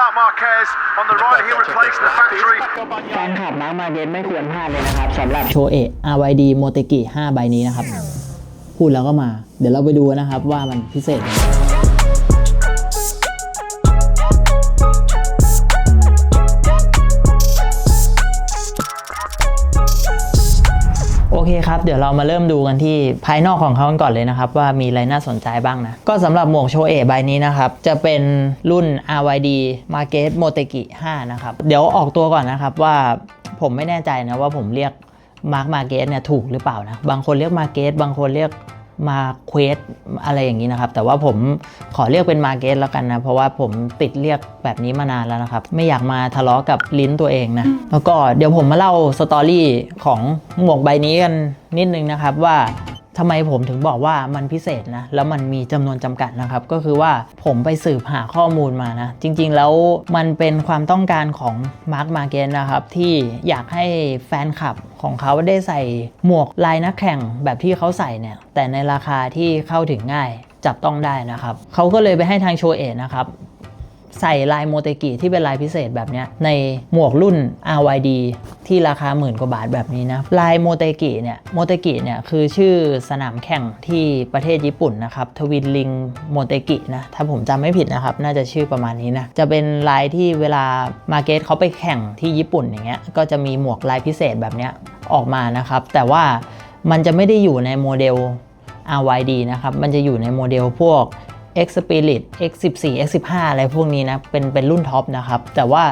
Mark Marquez on the right. here replaced the factory แฟนคลับมาร์คมาเกนไม่ควรพลาดเลยนะครับสำหรับโชเอะ RYD โมเตกิ5ใบนี้นะครับ พูดแล้วก็มา เดี๋ยวเราไปดูนะครับว่ามันพิเศษยังไง เคครับ เดี๋ยวเรามาเริ่มดูกันที่ภายนอกของเขากันก่อนเลยนะครับ ว่ามีอะไรน่าสนใจบ้างนะ ก็สำหรับหมวกโชเอะใบนี้นะครับ จะเป็นรุ่น RYD Market Motegi 5 นะครับ เดี๋ยวออกตัวก่อนนะครับว่าผมไม่แน่ใจนะว่าผมเรียก Mark Market เนี่ยถูกหรือเปล่านะ บางคนเรียก Market บางคนเรียก มาเควสอะไรอย่างนี้นะครับ แต่ว่าผมขอเรียกเป็นมาเก็ตแล้วกันนะ เพราะว่าผมติดเรียกแบบนี้มานานแล้วนะครับ ไม่อยากมาทะเลาะกับลิ้นตัวเองนะ แล้วก็เดี๋ยวผมมาเล่าสตอรี่ของหมวกใบนี้กันนิดนึงนะครับว่า ทำไมผมถึงบอกว่ามันพิเศษนะ แล้วมันมีจำนวนจำกัดนะครับ ก็คือว่าผมไปสืบหาข้อมูลมานะ จริงๆแล้วมันเป็นความต้องการของ Mark m a r k e t นะครับ ที่อยากให้แฟนคลับของเขาได้ใส่หมวกลายนักแข่งแบบที่เขาใส่เนี่ย แต่ในราคาที่เข้าถึงง่ายจับต้องได้นะครับ เขาก็เลยไปให้ทางโชเอะนะครับ ใส่ลายโมเตกิที่เป็นลายพิเศษแบบนี้ในหมวกรุ่น RYD ที่ราคาหมื่นกว่าบาทแบบนี้นะลายโมเตกิเนี่ยโมเตกิเนี่ยคือชื่อสนามแข่งที่ประเทศญี่ปุ่นนะครับทวินลิงโมเตกินะถ้าผมจำไม่ผิดนะครับ น่าจะชื่อประมาณนี้นะจะเป็นลายที่เวลามาเก็ตเขาไปแข่งที่ญี่ปุ่นอย่างเงี้ยก็จะมีหมวกลายพิเศษแบบนี้ออกมานะครับ แต่ว่ามันจะไม่ได้อยู่ในโมเดล RYD นะครับมันจะอยู่ในโมเดลพวก X Spirit X14 X15 อะไรพวกนี้นะ เป็นเป็นรุ่นท็อปนะครับ แต่ว่า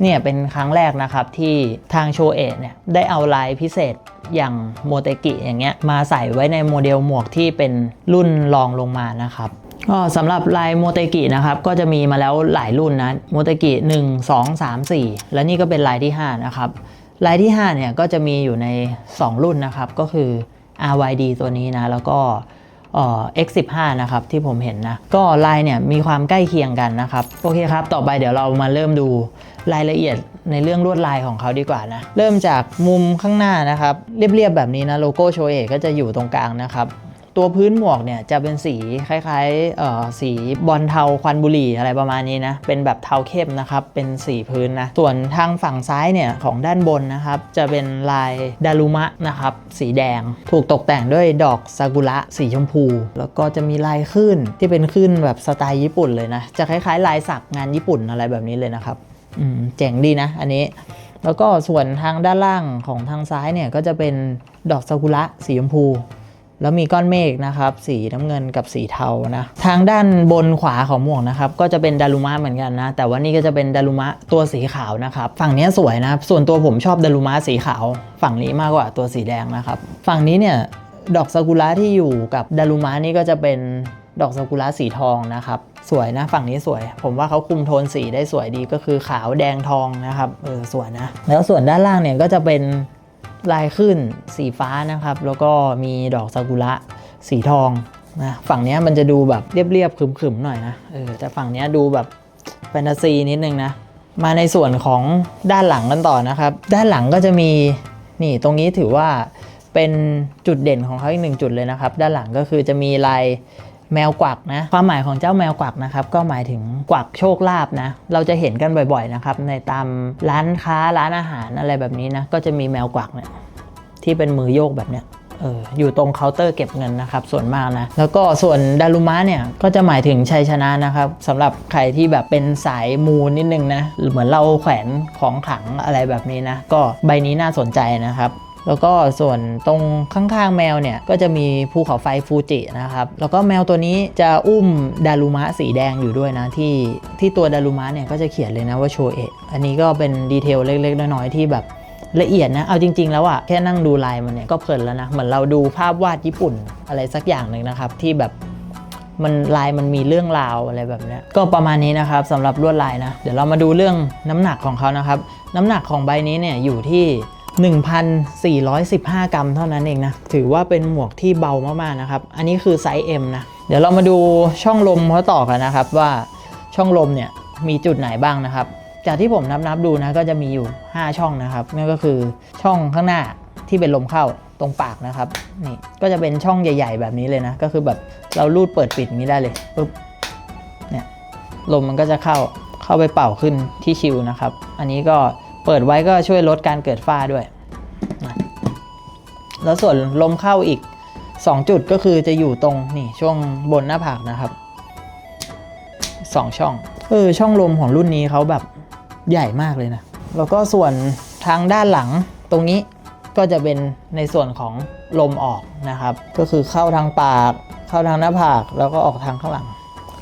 เนี่ยเป็นครั้งแรกนะครับที่ทางโชเอะเนี่ยได้เอาลายพิเศษอย่างโมเตกิอย่างเงี้ยมาใส่ไว้ในโมเดลหมวกที่เป็นรุ่นรองลงมานะครับก็สำหรับลายโมเตกินะครับก็จะมีมาแล้วหลายรุ่นนะโมเตกิ1 2 3 4 และนี่ก็เป็นลายที่ 5 นะครับ ลายที่5เนี่ยก็จะมีอยู่ใน 2 รุ่นนะครับ ก็คือ RYD ตัวนี้นะ แล้วก็ เอ่อ X15 นะครับที่ผมเห็นนะ ก็ลายเนี่ยมีความใกล้เคียงกันนะครับ โอเคครับ ต่อไปเดี๋ยวเรามาเริ่มดูรายละเอียดในเรื่องลวดลายของเขาดีกว่านะ เริ่มจากมุมข้างหน้านะครับ เรียบๆแบบนี้นะ โลโก้โชเอก็จะอยู่ตรงกลางนะครับ ตัวพื้นหมวกเนี่ยจะเป็นสีคล้ายๆเอ่อสีบอลเทาควันบุหรี่อะไรประมาณนี้นะ เป็นแบบเทาเข้มนะครับ เป็นสีพื้นนะ ส่วนทางฝั่งซ้ายเนี่ยของด้านบนนะครับ จะเป็นลายดารุมะนะครับ สีแดง ถูกตกแต่งด้วยดอกซากุระสีชมพู แล้วก็จะมีลายขึ้นที่เป็นขึ้นแบบสไตล์ญี่ปุ่นเลยนะ จะคล้ายๆ ลายสักงานญี่ปุ่นอะไรแบบนี้เลยนะครับอืมเจ๋งดีนะ อันนี้แล้วก็ส่วนทางด้านล่างของทางซ้ายเนี่ยก็จะเป็นดอกซากุระสีชมพู แล้วมีก้อนเมฆนะครับ สีน้ำเงินกับสีเทานะ ทางด้านบนขวาของหมวกนะครับ ก็จะเป็นดารุมะเหมือนกันนะ แต่ว่านี่ก็จะเป็นดารุมะตัวสีขาวนะครับ ฝั่งนี้สวยนะส่วนตัวผมชอบดารุมะสีขาว ฝั่งนี้มากกว่าตัวสีแดงนะครับ ฝั่งนี้เนี่ยดอกซากุระที่อยู่กับดารุมะนี่ก็จะเป็นดอกซากุระสีทองนะครับ สวยนะฝั่งนี้สวย ผมว่าเขาคุมโทนสีได้สวยดีก็คือขาวแดงทองนะครับเออสวยนะ แล้วส่วนด้านล่างเนี่ยก็จะเป็น ลายขึ้นสีฟ้านะครับ แล้วก็มีดอกซากุระสีทองนะฝั่งนี้มันจะดูแบบเรียบๆขึมๆหน่อยนะเออแต่ฝั่งนี้ดูแบบแฟนตาซีนิดนึงนะ มาในส่วนของด้านหลังกันต่อนะครับ ด้านหลังก็จะมีนี่ตรงนี้ถือว่าเป็นจุดเด่นของเขาอีกหนึ่งจุดเลยนะครับ ด้านหลังก็คือจะมีลาย แมวกวักนะความหมายของเจ้าแมวกวักนะครับก็หมายถึงกวักโชคลาภนะเราจะเห็นกันบ่อยๆนะครับในตามร้านค้าร้านอาหารอะไรแบบนี้นะก็จะมีแมวกวักเนี่ยที่เป็นมือโยกแบบเนี้ยเอออยู่ตรงเคาน์เตอร์เก็บเงินนะครับ ส่วนมากนะ แล้วก็ส่วนดารุมะเนี่ย ก็จะหมายถึงชัยชนะนะครับสำหรับใครที่แบบเป็นสายมูนิดนึงนะ เหมือนเราแขวนของขลังอะไรแบบนี้นะ ก็ใบนี้น่าสนใจนะครับ แล้วก็ส่วนตรงข้างๆแมวเนี่ยก็จะมีภูเขาไฟฟูจินะครับแล้วก็แมวตัวนี้จะอุ้มดารุมะสีแดงอยู่ด้วยนะที่ที่ตัวดารุมะเนี่ยก็จะเขียนเลยนะว่าโชเอะอันนี้ก็เป็นดีเทลเล็กๆน้อยๆที่แบบละเอียดนะ เอาจริง ๆ แล้วอะแค่นั่งดูลายมันเนี่ยก็เพลินแล้วนะ เหมือนเราดูภาพวาดญี่ปุ่นอะไรสักอย่างหนึ่งนะครับ ที่แบบมันลายมันมีเรื่องราวอะไรแบบนี้ก็ประมาณนี้นะครับสำหรับลวดลายนะ เดี๋ยวเรามาดูเรื่องน้ำหนักของเขานะครับ น้ำหนักของใบนี้เนี่ยอยู่ที่ 1,415 กรัมเท่านั้นเองนะ ถือว่าเป็นหมวกที่เบามากๆนะครับ อันนี้คือไซส์ M นะ เดี๋ยวเรามาดูช่องลมเขาต่อกันนะครับว่าช่องลมเนี่ยมีจุดไหนบ้างนะครับ จากที่ผมนับนับๆดูนะก็จะมีอยู่ 5 ช่องนะครับ นั่นก็คือช่องข้างหน้าที่เป็นลมเข้าตรงปากนะครับนี่ก็จะเป็นช่องใหญ่ ๆ แบบนี้เลยนะ ก็คือแบบเราลูดเปิดปิดนี้ได้เลยปุ๊บเนี่ยลมมันก็จะเข้าเข้าไปเป่าขึ้นที่ชิลนะครับ อันนี้ก็ เปิดไว้ก็ช่วยลดการเกิดฝ้าด้วย แล้วส่วนลมเข้าอีก 2 จุดก็คือจะอยู่ตรงนี่ช่วงบนหน้าผากนะครับ 2 ช่องเออช่องลมของรุ่นนี้เขาแบบใหญ่มากเลยนะ แล้วก็ส่วนทางด้านหลังตรงนี้ก็จะเป็นในส่วนของลมออกนะครับ ก็คือเข้าทางปาก เข้าทางหน้าผากแล้วก็ออกทางข้างหลัง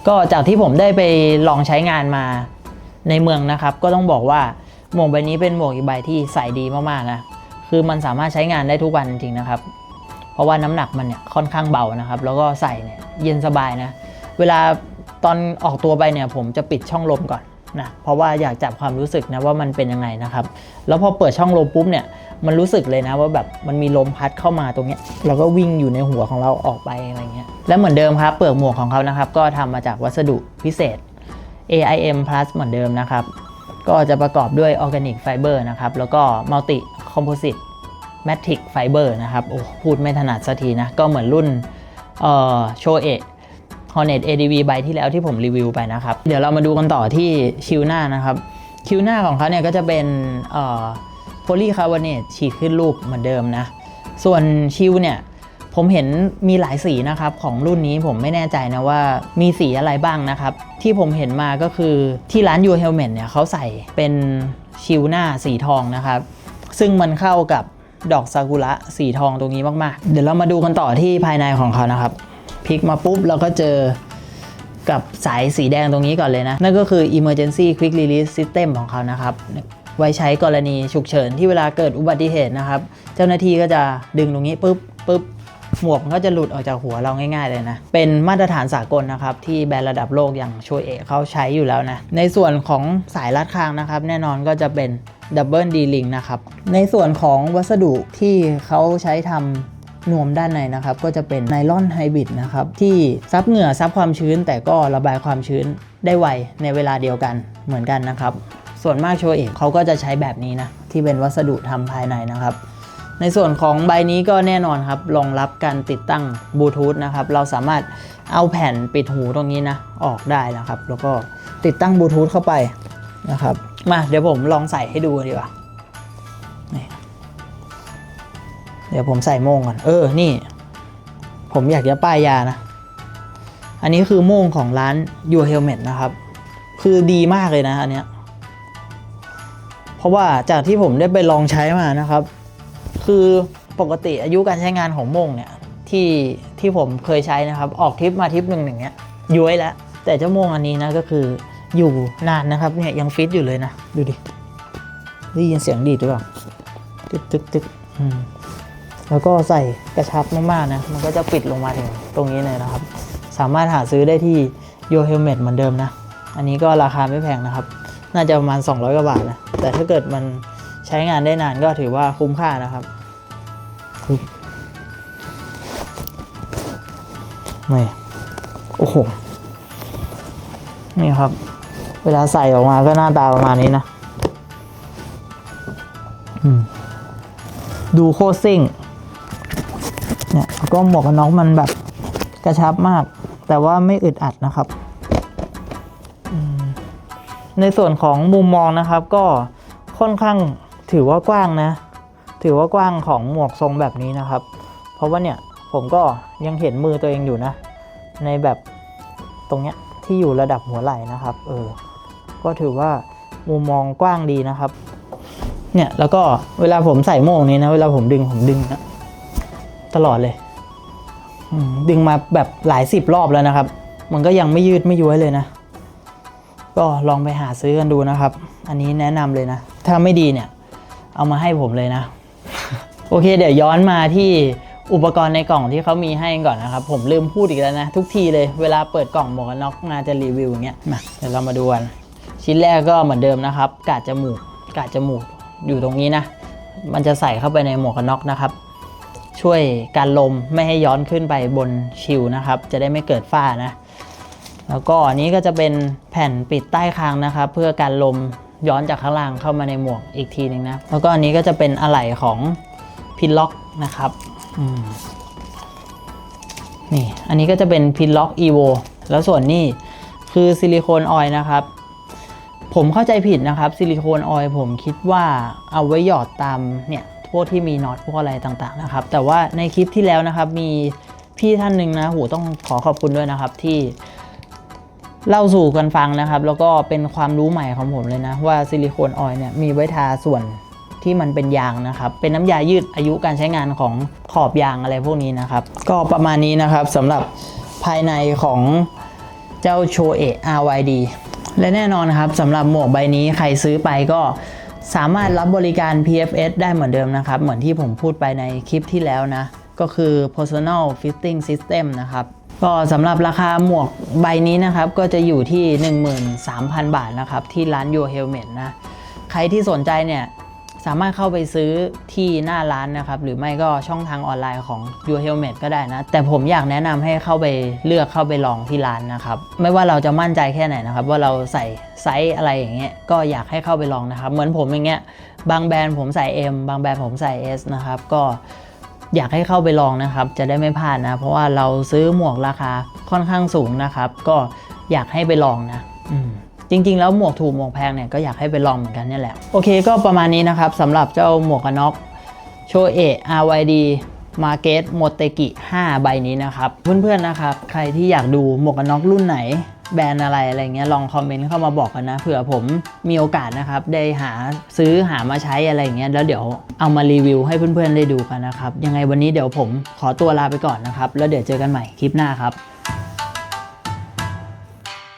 ก็จากที่ผมได้ไปลองใช้งานมาในเมืองนะครับ ก็ต้องบอกว่า หมวกใบนี้เป็นหมวกอีกใบที่ใส่ดีมากๆนะ คือมันสามารถใช้งานได้ทุกวันจริงนะครับ เพราะว่าน้ำหนักมันเนี่ยค่อนข้างเบานะครับ แล้วก็ใส่เนี่ยเย็นสบายนะ เวลาตอนออกตัวไปเนี่ยผมจะปิดช่องลมก่อนนะ เพราะว่าอยากจับความรู้สึกนะว่ามันเป็นยังไงนะครับ แล้วพอเปิดช่องลมปุ๊บเนี่ยมันรู้สึกเลยนะว่าแบบมันมีลมพัดเข้ามาตรงเนี้ยแล้วก็วิ่งอยู่ในหัวของเราออกไปอะไรเงี้ย และเหมือนเดิมครับเปลือกหมวกของเขานะครับก็ทำมาจากวัสดุพิเศษ AIM Plus เหมือนเดิมนะครับ ก็จะประกอบด้วยออร์แกนิกไฟเบอร์นะครับ แล้วก็มัลติคอมโพสิตแมทริกไฟเบอร์นะครับ โอ้พูดไม่ถนัดสักทีนะ ก็เหมือนรุ่นเอ่อโชเอะ Hornet ADV ใบที่แล้วที่ผมรีวิวไปนะครับ เดี๋ยวเรามาดูกันต่อที่คิวหน้านะครับ คิวหน้าของเขาเนี่ยก็จะเป็นเอ่อโพลีคาร์บอเนตฉีดขึ้นรูปเหมือนเดิมนะ ส่วนชิวเนี่ย ผมเห็นมีหลายสีนะครับของรุ่นนี้ผมไม่แน่ใจนะว่ามีสีอะไรบ้างนะครับ ที่ผมเห็นมาก็คือที่ร้านยูเฮลเมนเนี่ยเขาใส่เป็นชิวหน้าสีทองนะครับ ซึ่งมันเข้ากับดอกซากุระสีทองตรงนี้มากๆ เดี๋ยวเรามาดูกันต่อที่ภายในของเขานะครับพลิกมาปุ๊บเราก็เจอกับสายสีแดงตรงนี้ก่อนเลยนะ นั่นก็คือ emergency quick release system ของเขานะครับ ไว้ใช้กรณีฉุกเฉินที่เวลาเกิดอุบัติเหตุนะครับ เจ้าหน้าที่ก็จะดึงตรงนี้ปุ๊บปุ๊บ หมวกมันก็จะหลุดออกจากหัวเราง่าย ๆเลยนะ เป็นมาตรฐานสากลนะครับ ที่แบรนด์ระดับโลกอย่างโชเอะเขาใช้อยู่แล้วนะ ในส่วนของสายรัดคางนะครับ แน่นอนก็จะเป็นดับเบิลดีลิงนะครับ ในส่วนของวัสดุที่เขาใช้ทำนวมด้านในนะครับ ก็จะเป็นไนลอนไฮบริดนะครับที่ซับเหงื่อซับความชื้น แต่ก็ระบายความชื้นได้ไวในเวลาเดียวกันเหมือนกันนะครับ ส่วนมากโชเอะเขาก็จะใช้แบบนี้นะ ที่เป็นวัสดุทำภายในนะครับ ในส่วนของใบนี้ก็แน่นอนครับรองรับการติดตั้งบลูทูธนะครับ เราสามารถเอาแผ่นปิดหูตรงนี้นะ ออกได้นะครับ แล้วก็ติดตั้งบลูทูธเข้าไปนะครับ มาเดี๋ยวผมลองใส่ให้ดูดีกว่าเดี๋ยวผมใส่โม่งก่อน เออ นี่ ผมอยากจะป้ายยานะ อันนี้คือโม่งของร้าน Your Helmet นะครับ คือดีมากเลยนะอันเนี้ย เพราะว่าจากที่ผมได้ไปลองใช้มานะครับ คือปกติอายุการใช้งานของมงเนี่ยที่ที่ผมเคยใช้นะครับ ออกทริปมาทริปหนึ่งอย่างเงี้ยย้วยแล้ว แต่เจ้าโมงอันนี้นะก็คืออยู่นานนะครับเนี่ยยังฟิตอยู่เลยนะ ดูดิได้ยินเสียงดีดหรือเปล่าตึกตึกตึกอืมแล้วก็ใส่กระชับมากๆนะ มันก็จะปิดลงมาถึงตรงนี้เลยนะครับ สามารถหาซื้อได้ที่ Yo Helmet เหมือนเดิมนะ อันนี้ก็ราคาไม่แพงนะครับ น่าจะประมาณ 200 กว่าบาทนะ แต่ถ้าเกิดมัน ช้งานได้นานก็ถือว่าคุ้มค่านะครับนี่โอ้โห นี่ครับ เวลาใส่ออกมาก็หน้าตาประมาณนี้นะดูโคซิ่ง เนี่ยแล้วก็หมวกกันน็อกมันแบบกระชับมาก แต่ว่าไม่อึดอัดนะครับ ในส่วนของมุมมองนะครับก็ค่อนข้าง ถือว่ากว้างนะ ถือว่ากว้างของหมวกทรงแบบนี้นะครับ เพราะว่าเนี่ยผมก็ยังเห็นมือตัวเองอยู่นะ ในแบบตรงเนี้ยที่อยู่ระดับหัวไหล่นะครับเออก็ถือว่ามุมมองกว้างดีนะครับ เนี่ยแล้วก็เวลาผมใส่โมงนี้นะ เวลาผมดึงผมดึงนะตลอดเลย ดึงมาแบบหลายสิบรอบแล้วนะครับ มันก็ยังไม่ยืดไม่ย้วยเลยนะ ก็ลองไปหาซื้อกันดูนะครับ อันนี้แนะนำเลยนะ ถ้าไม่ดีเนี่ย เอามาให้ผมเลยนะ โอเค เดี๋ยวย้อนมาที่อุปกรณ์ในกล่องที่เขามีให้ก่อนนะครับ ผมลืมพูดอีกแล้วนะ ทุกทีเลยเวลาเปิดกล่องหมวกกันน็อกมาจะรีวิวอย่างเงี้ยมาเดี๋ยวเรามาดูกันชิ้นแรกก็เหมือนเดิมนะครับ กาดจมูกกาดจมูกอยู่ตรงนี้นะ มันจะใส่เข้าไปในหมวกกันน็อกนะครับ ช่วยการลมไม่ให้ย้อนขึ้นไปบนชิวนะครับ จะได้ไม่เกิดฝ้านะ แล้วก็อันนี้ก็จะเป็นแผ่นปิดใต้คางนะครับ เพื่อการลม ย้อนจากข้างล่างเข้ามาในหมวกอีกทีหนึ่งนะ แล้วก็อันนี้ก็จะเป็นอะไหล่ของพินล็อกนะครับนี่อันนี้ก็จะเป็นพินล็อก evo แล้วส่วนนี้คือซิลิโคนออยล์นะครับ ผมเข้าใจผิดนะครับซิลิโคนออยล์ผมคิดว่าเอาไว้หยอดตามเนี่ยพวกที่มีน็อตพวกอะไรต่างๆนะครับ แต่ว่าในคลิปที่แล้วนะครับมีพี่ท่านหนึ่งนะโหต้องขอขอบคุณด้วยนะครับที่ เล่าสู่กันฟังนะครับ แล้วก็เป็นความรู้ใหม่ของผมเลยนะ ว่าซิลิโคนออยล์เนี่ยมีไว้ทาส่วนที่มันเป็นยางนะครับ เป็นน้ำยายืดอายุการใช้งานของขอบยางอะไรพวกนี้นะครับ ก็ประมาณนี้นะครับสำหรับภายในของเจ้าโชเอะ RYD และแน่นอนครับสำหรับหมวกใบนี้ใครซื้อไปก็สามารถรับบริการ PFS ได้เหมือนเดิมนะครับ เหมือนที่ผมพูดไปในคลิปที่แล้วนะ ก็คือ personal fitting system นะครับ ก็สำหรับราคาหมวกใบนี้นะครับ ก็จะอยู่ที่ 13,000 บาทนะครับ ที่ร้าน Your Helmet นะ ใครที่สนใจเนี่ยสามารถเข้าไปซื้อที่หน้าร้านนะครับ หรือไม่ก็ช่องทางออนไลน์ของ Your Helmet ก็ได้นะ แต่ผมอยากแนะนำให้เข้าไปเลือกเข้าไปลองที่ร้านนะครับ ไม่ว่าเราจะมั่นใจแค่ไหนนะครับ ว่าเราใส่ไซส์อะไรอย่างเงี้ยก็อยากให้เข้าไปลองนะครับ เหมือนผมอย่างเงี้ยบางแบรนด์ผมใส่ M บางแบรนด์ผมใส่ S นะครับก็ อยากให้เข้าไปลองนะครับ จะได้ไม่พลาดนะ เพราะว่าเราซื้อหมวกราคาค่อนข้างสูงนะครับ ก็อยากให้ไปลองนะอืมจริง ๆ แล้วหมวกถูกหมวกแพงเนี่ยก็อยากให้ไปลองเหมือนกันเนี่ยแหละ โอเคก็ประมาณนี้นะครับสำหรับเจ้าหมวกกันน็อกโชเอะ RYD Market m o t e k i 5ใบนี้นะครับ เพื่อนๆนะครับ ใครที่อยากดูหมวกกันน็อกรุ่นไหน แบรนด์อะไรอะไรเงี้ยลองคอมเมนต์เข้ามาบอกกันนะเผื่อผมมีโอกาสนะครับ ได้หาซื้อหามาใช้อะไรเงี้ยแล้วเดี๋ยวเอามารีวิวให้เพื่อนๆได้ดูกันนะครับ ยังไงวันนี้เดี๋ยวผมขอตัวลาไปก่อนนะครับ แล้วเดี๋ยวเจอกันใหม่คลิปหน้าครับ